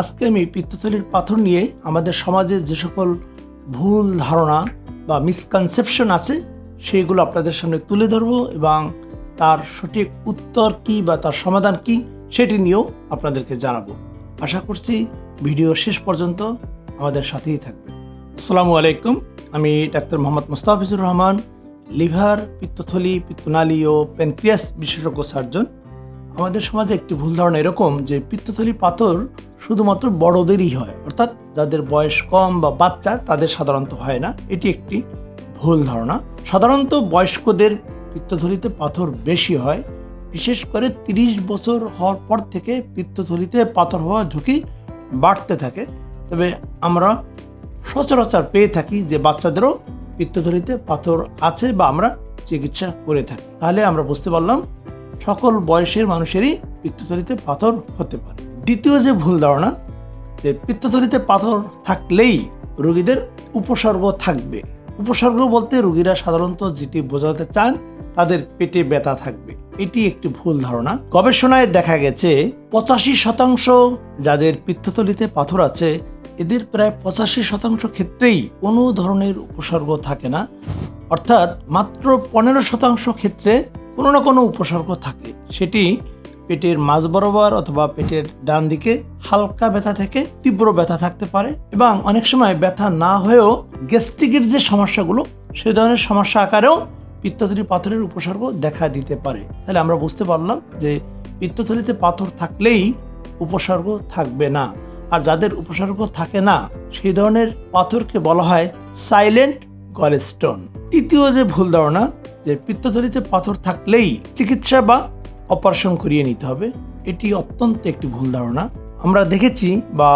আজকে আমি পিত্তথলির পাথর নিয়ে আমাদের সমাজে যে সকল ভুল ধারণা বা মিসকনসেপশন আছে, সেইগুলো আপনাদের সামনে তুলে ধরবো এবং তার সঠিক উত্তর কি বা তার সমাধান কি সেটি নিয়েও আপনাদেরকে জানাব। আশা করছি ভিডিও শেষ পর্যন্ত আমাদের সাথেই থাকবে। আসসালামু আলাইকুম, আমি ডাক্তার মোহাম্মদ মুস্তাফিজুর রহমান, লিভার, পিত্তথলি, পিত্তনালী ও প্যানক্রিয়াস বিশেষজ্ঞ সার্জন। আমাদের সমাজে একটি ভুল ধারণা এরকম যে পিত্তথলি পাথর শুধুমাত্র বড়দেরই হয়। অর্থাৎ যাদের বয়স কম বা বাচ্চা, তাদের সাধারণত হয় না। এটি একটি ভুল ধারণা। সাধারণত বয়স্কদের পিত্তথলিতে পাথর বেশি হয়। বিশেষ করে ৩০ বছর হওয়ার পর থেকে পিত্তথলিতে পাথর হওয়ার ঝুঁকি বাড়তে থাকে। তবে আমরা সচরাচর পেয়ে থাকি যে বাচ্চাদেরও পিত্তথলিতে পাথর আছে বা আমরা চিকিৎসা করে থাকি। তাহলে আমরা বুঝতে পারলাম, সকল বয়সের মানুষেরই পিত্তথলিতে পাথর হতে পারে। দ্বিতীয় যে ভুল ধারণা, যে পিত্তথলিতে পাথর থাকলেই রোগীদের উপসর্গ থাকবে। উপসর্গ বলতে রোগীরা সাধারণত যেটি বোঝাতে চান, তাদের পেটে ব্যথা থাকবে। এটি একটি ভুল ধারণা। গবেষণায় দেখা গেছে, পঁচাশি শতাংশ যাদের পিত্তথলিতে পাথর আছে, এদের প্রায় পঁচাশি শতাংশ ক্ষেত্রেই কোনো ধরনের উপসর্গ থাকে না। অর্থাৎ মাত্র পনেরো শতাংশ ক্ষেত্রে কোনো না কোনো উপসর্গ থাকে। সেটি পেটের মাঝ বরাবর অথবা পেটের ডান দিকে হালকা ব্যথা থেকে তীব্র ব্যথা থাকতে পারে এবং অনেক সময় ব্যথা না হয়েও গ্যাস্ট্রিকের যে সমস্যাগুলো, সে ধরনের সমস্যা আকারেও পিত্তথলি পাথরের উপসর্গ দেখা দিতে পারে। তাহলে আমরা বুঝতে পারলাম যে পিত্তথলিতে পাথর থাকলেই উপসর্গ থাকবে না। আর যাদের উপসর্গ থাকে না সেই ধরনের পাথরকে বলা হয় সাইলেন্ট গলস্টোন তৃতীয় যে ভুল ধারণা, যে পিত্তথলিতে পাথর থাকলেই চিকিৎসা বা অপারেশন করিয়ে নিতে হবে। এটি অত্যন্ত একটি ভুল ধারণা। আমরা দেখেছি বা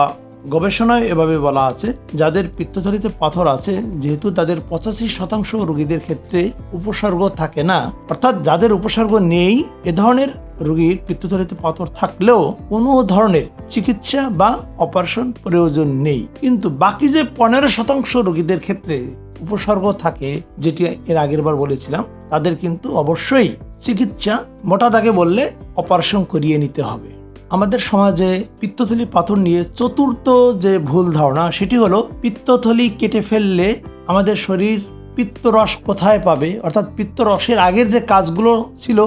গবেষণায় এভাবে বলা আছে, যাদের পিত্তথলিতে পাথর আছে, যেহেতু তাদের পঁচাশি শতাংশ রোগীদের ক্ষেত্রে উপসর্গ থাকে না, অর্থাৎ যাদের উপসর্গ নেই, এ ধরনের রোগীর পিত্তথলিতে পাথর থাকলেও কোনো ধরনের চিকিৎসা বা অপারেশন প্রয়োজন নেই। কিন্তু বাকি যে পনেরো শতাংশ রোগীদের ক্ষেত্রে উপসর্গ থাকে, যেটি এর আগের বার বলেছিলাম, তাদের কিন্তু অবশ্যই চিকিৎসা মোটা দাগে বললে অপারেশন করিয়ে নিতে হবে। আমাদের সমাজে পিত্তথলি পাথর নিয়ে চতুর্থ যে ভুল ধারণা, সেটি হলো পিত্তথলি কেটে ফেললে আমাদের শরীর পিত্তরস কোথায় পাবে? অর্থাৎ পিত্তরসের আগের যে কাজগুলো ছিল,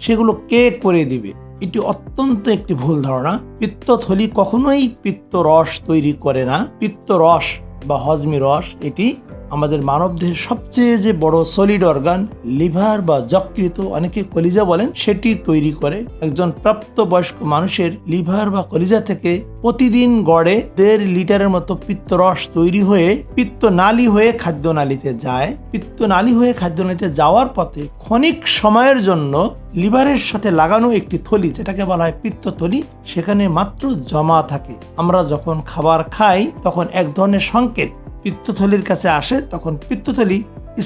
সেগুলো কে করে দিবে? এটি অত্যন্ত একটি ভুল ধারণা। পিত্তথলি কখনোই পিত্তরস তৈরি করে না। পিত্তরস বা হজমি রস এটি আমাদের মানবদেহের সবচেয়ে যে বড় সলিড অর্গান লিভার বা যকৃত অনেকে কলিজা বলেন, সেটি তৈরি করে। একজন প্রাপ্তবয়স্ক মানুষের লিভার বা কলিজা থেকে প্রতিদিন গড়ে দেড় লিটারের মতো পিত্তরস তৈরি হয়ে পিত্তনালী হয়ে খাদ্যনালীতে যায়। পিত্তনালী হয়ে খাদ্যনালীতে যাওয়ার পথে ক্ষণিক সময়ের জন্য লিভারের সাথে লাগানো একটি থলি, যেটাকে বলা হয় পিত্তথলি, সেখানে মাত্র জমা থাকে। আমরা যখন খাবার খাই, তখন এক ধরনের সংকেত পিত্তথলির কাছে আসে, তখন পিত্তথলি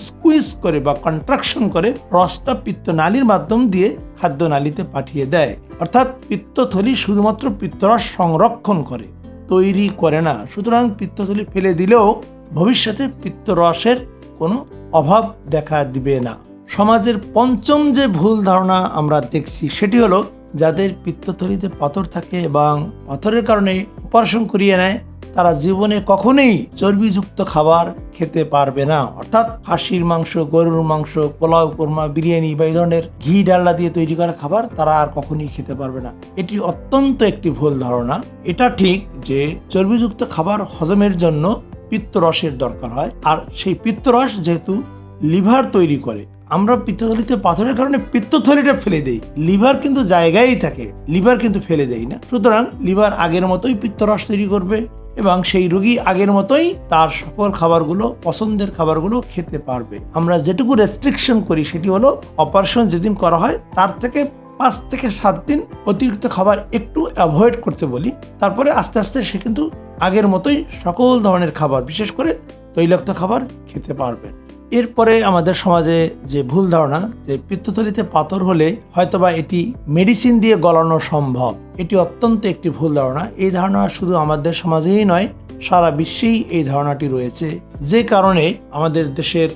স্কুইজ করে বা কন্ট্রাকশন করে রসটা পিত্তনালীর মাধ্যম দিয়ে খাদ্যনালীতে পাঠিয়ে দেয়। অর্থাৎ পিত্তথলি শুধুমাত্র পিত্তরস সংরক্ষণ করে, তৈরি করে না। সুতরাং পিত্তথলি ফেলে দিলেও ভবিষ্যতে পিত্তরসের কোনো অভাব দেখা দিবে না। সমাজের পঞ্চম যে ভুল ধারণা আমরা দেখছি, সেটি হলো যাদের পিত্তথলিতে পাথর থাকে এবং পাথরের কারণে অপারেশন করিয়ে নেয় তারা জীবনে কখনোই চর্বিযুক্ত খাবার খেতে পারবে না। অর্থাৎ হাসির মাংস, গরুর মাংস, পোলাও, কোরমা, বিরিয়ানি বা এই ধরনের ঘি ডাল্লা দিয়ে তৈরি করা খাবার তারা আর কখনোই খেতে পারবে না। এটি অত্যন্ত একটি ভুল ধারণা। এটা ঠিক যে চর্বিযুক্ত খাবার হজমের জন্য পিত্তরসের দরকার হয়। আর সেই পিত্তরস যেহেতু লিভার তৈরি করে, আমরা পিত্তথলিতে পাথরের কারণে পিত্তথলিটা ফেলে দেই। লিভার কিন্তু জায়গায় থাকে, লিভার কিন্তু ফেলে দেই না। সুতরাং লিভার আগের মতোই পিত্তরস তৈরি করবে। এবং সেই রুগী আগের মতোই তার সকল খাবারগুলো, পছন্দের খাবারগুলো খেতে পারবে। আমরা যেটুকু রেস্ট্রিকশন করি সেটি হলো অপারেশন যেদিন করা হয়, তার থেকে পাঁচ থেকে সাত দিন অতিরিক্ত খাবার একটু অ্যাভয়েড করতে বলি। তারপরে আস্তে আস্তে সে কিন্তু আগের মতোই সকল ধরনের খাবার, বিশেষ করে তৈলাক্ত খাবার খেতে পারবে। এরপরে আমাদের সমাজে যে ভুল ধারণা, যে পিত্তথলিতে পাথর হলে হয়তোবা এটি মেডিসিন দিয়ে গলানো সম্ভব, এটি অত্যন্ত একটি ভুল ধারণা। এই ধারণা শুধু আমাদের সমাজেই নয়, সারা বিশ্বেই এই ধারণাটি রয়েছে। যে কারণে আমাদের দেশের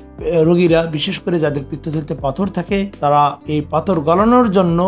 রোগীরা, বিশেষ করে যাদের পিত্তথলিতে পাথর থাকে, তারা এই পাথর গলানোর জন্য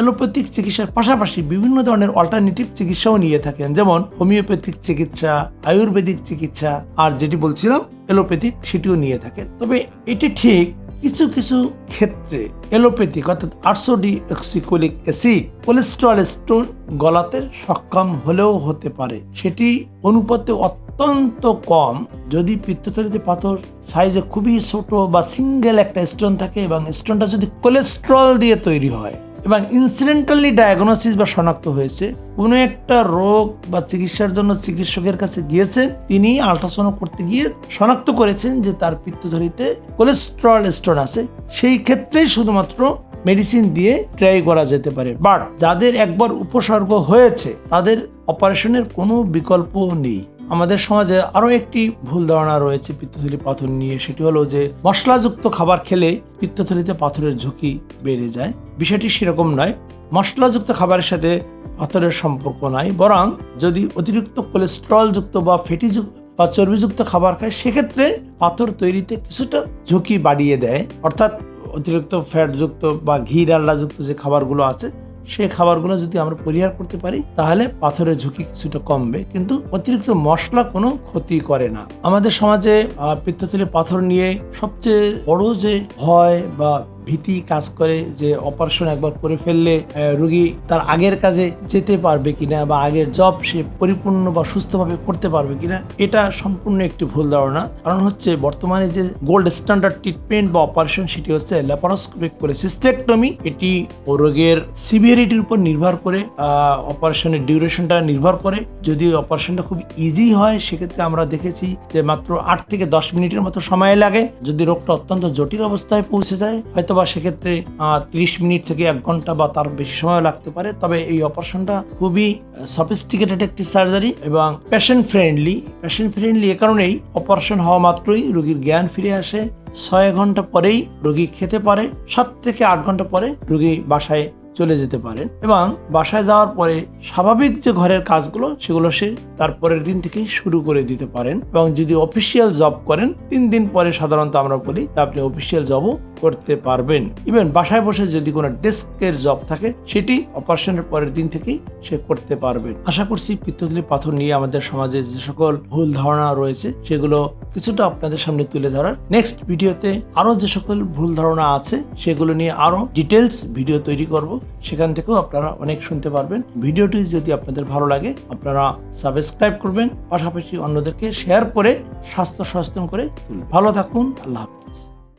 এলোপ্যাথিক চিকিৎসার পাশাপাশি বিভিন্ন ধরনের অল্টারনেটিভ চিকিৎসাও নিয়ে থাকেন, যেমন হোমিওপ্যাথিক চিকিৎসা, আয়ুর্বেদিক চিকিৎসা আর যেটি বলছিলাম, অ্যালোপ্যাথিক সেটিও নিয়ে থাকেন। তবে এটি ঠিক কিছু কিছু ক্ষেত্রে এলোপ্যাথিক অর্থাৎ আটশোডি অক্সিকোলিক অ্যাসিড কোলেস্ট্রল স্টোন গলাতে সক্ষম হলেও হতে পারে। সেটি অনুপাতে অত্যন্ত কম। যদি পিত্তথলিতে পাথর সাইজে খুবই ছোট বা সিঙ্গেল একটা স্টোন থাকে এবং স্টোনটা যদি কোলেস্ট্রল দিয়ে তৈরি হয় এবং ইনসিডেন্টালি ডায়াগনোসিস বা শনাক্ত হয়েছে। কোনো একটা রোগ বা চিকিৎসার জন্য চিকিৎসকের কাছে গিয়েছেন, তিনি আল্ট্রাসাউন্ড করতে গিয়ে শনাক্ত করেছেন যে তার পিত্তথলিতে কোলেস্ট্রল স্টোন আছে। সেই ক্ষেত্রেই শুধুমাত্র মেডিসিন দিয়ে ট্রাই করা যেতে পারে। বাট যাদের একবার উপসর্গ হয়েছে, তাদের অপারেশনের কোনো বিকল্প নেই। আমাদের সমাজে আরও একটি ভুল ধারণা রয়েছে পিত্তথলি পাথর নিয়ে। সেটি হলো যে, মশলাযুক্ত খাবার খেলে পিত্তথলিতে পাথরের ঝুঁকি বেড়ে যায়। বিষয়টি সেরকম নয়। মশলাযুক্ত খাবারের সাথে পাথরের সম্পর্ক নাই। বরং যদি অতিরিক্ত কোলেস্ট্রলযুক্ত বা ফ্যাটি বা চর্বিযুক্ত খাবার খায়, সেক্ষেত্রে পাথর তৈরিতে কিছুটা ঝুঁকি বাড়িয়ে দেয়। অর্থাৎ অতিরিক্ত ফ্যাটযুক্ত বা ঘি ডাল্লাযুক্ত যে খাবারগুলো আছে সেই খাবারগুলো যদি আমরা পরিহার করতে পারি, তাহলে পাথরের ঝুঁকি কিছুটা কমবে। কিন্তু অতিরিক্ত মশলা কোনো ক্ষতি করে না। আমাদের সমাজে পিত্তথলি পাথর নিয়ে সবচেয়ে বড় যে ভয় বা ভীতি কাজ করে যে অপারেশন একবার করে ফেললে রুগী তার আগের কাজে যেতে পারবে কিনা বা আগের জব সে পরিপূর্ণ বা সুস্থভাবে করতে পারবে কিনা, এটা সম্পূর্ণ একটি ভুল ধারণা। কারণ হচ্ছে বর্তমানে যে গোল্ড স্ট্যান্ডার্ড ট্রিটমেন্ট বা অপারেশন সেটি হচ্ছে ল্যাপারোস্কোপিক সিস্টেকটমি এটি রোগের সিভিয়ারিটির উপর নির্ভর করে অপারেশনের ডিউরেশনটা নির্ভর করে। যদি অপারেশনটা খুব ইজি হয়, সেক্ষেত্রে আমরা দেখেছি যে মাত্র আট থেকে দশ মিনিটের মতো সময় লাগে। যদি রোগটা অত্যন্ত জটিল অবস্থায় পৌঁছে যায় হয়তো বা সেক্ষেত্রে তিরিশ মিনিট থেকে এক ঘণ্টা বা তার বেশি সময় লাগতে পারে। তবে এই অপারেশনটা খুবই সফিস্টিকেটেড একটি সার্জারি এবং পেশেন্ট ফ্রেন্ডলি পেশেন্ট ফ্রেন্ডলি এ কারণেই অপারেশন হওয়া মাত্রই রোগীর জ্ঞান ফিরে আসে। ছয় ঘণ্টা পরেই রোগী খেতে পারে। সাত থেকে আট ঘণ্টা পরে রোগী বাসায় চলে যেতে পারেন এবং বাসায় যাওয়ার পরে স্বাভাবিক যে ঘরের কাজগুলো, সেগুলো সে তার পরের দিন থেকেই শুরু করে দিতে পারেন। এবং যদি অফিসিয়াল জব করেন, তিন দিন পরে সাধারণত আমরা বলি আপনি অফিসিয়াল জবও করতে পারবেন। ইভেন বাসায় বসে যদি কোনো ডেস্কের জব থাকে, সেটি অপারেশনের পরের দিন থেকেই সে করতে পারবেন। আশা করছি পিত্তথলি পাথর নিয়ে আমাদের সমাজে যে সকল ভুল ধারণা রয়েছে, সেগুলো কিছুটা আপনাদের সামনে তুলে ধরার নেক্সট ভিডিওতে আরও যে সকল ভুল ধারণা আছে, সেগুলো নিয়ে আরও ডিটেলস ভিডিও তৈরি করব। সেখান থেকেও আপনারা অনেক শুনতে পারবেন। ভিডিওটি যদি আপনাদের ভালো লাগে, আপনারা সাবস্ক্রাইব করবেন। পাশাপাশি অন্যদেরকে শেয়ার করে স্বাস্থ্য সচেতন করে ভালো থাকুন, আল্লাহ হাফিজ।